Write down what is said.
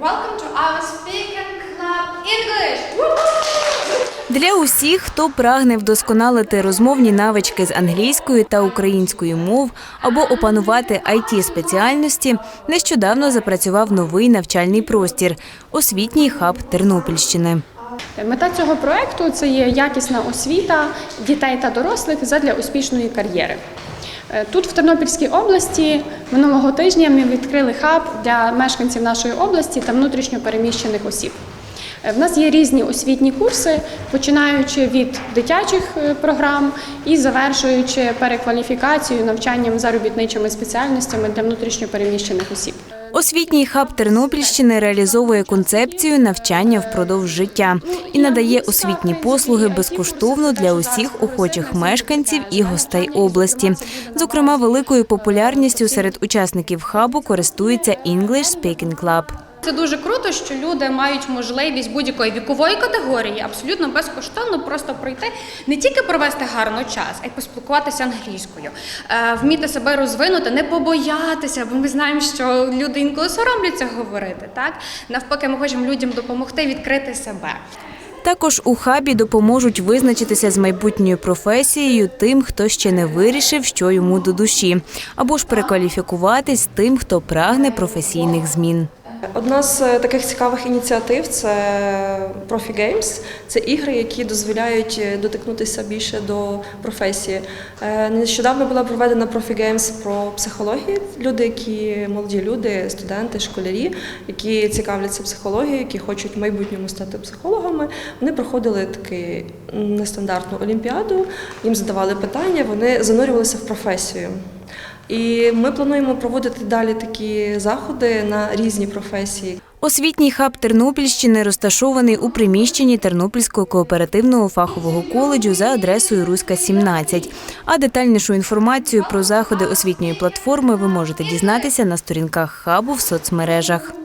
Welcome to our Speaking Club English. Для усіх, хто прагне вдосконалити розмовні навички з англійської та української мов або опанувати it спеціальності, нещодавно запрацював новий навчальний простір освітній хаб Тернопільщини. Мета цього проекту це є якісна освіта дітей та дорослих задля успішної кар'єри. Е, Тут, в Тернопільській області, минулого тижня ми відкрили хаб для мешканців нашої області та внутрішньо переміщених осіб. Е, В нас є різні освітні курси, починаючи від дитячих е, програм і завершуючи перекваліфікацією, навчанням заробітничими спеціальностями для внутрішньо переміщених осіб. Освітній хаб Тернопільщини реалізовує концепцію навчання впродовж життя і надає освітні послуги безкоштовно для усіх охочих мешканців і гостей області. Зокрема, великою популярністю серед учасників хабу користується English Speaking Club. Це дуже круто, що люди мають можливість будь-якої вікової категорії абсолютно безкоштовно просто пройти, не тільки провести гарно час, а й поспілкуватися англійською, е, вміти себе розвинути, не побоятися, бо ми знаємо, що люди інколи соромляться говорити. Так навпаки, ми хочемо людям допомогти відкрити себе. Також у хабі допоможуть визначитися з майбутньою професією тим, хто ще не вирішив, що йому до душі, або ж перекваліфікуватись тим, хто прагне професійних змін. Одна з е, таких цікавих ініціатив це Profi Games. Це ігри, які дозволяють е, дотикнутися більше до професії. Е, Нещодавно була проведена Profi Games про психологію. Люди, які молоді люди, студенти, школярі, які цікавляться психологією, які хочуть в майбутньому стати психологами. Вони проходили таку нестандартну олімпіаду, їм задавали питання, вони занурювалися в професію. І ми плануємо проводити далі такі заходи на різні професії. Освітній хаб Тернопільщини розташований у приміщенні Тернопільського кооперативного фахового коледжу за адресою Руська 17. А детальнішу інформацію про заходи освітньої платформи ви можете дізнатися на сторінках хабу в соцмережах.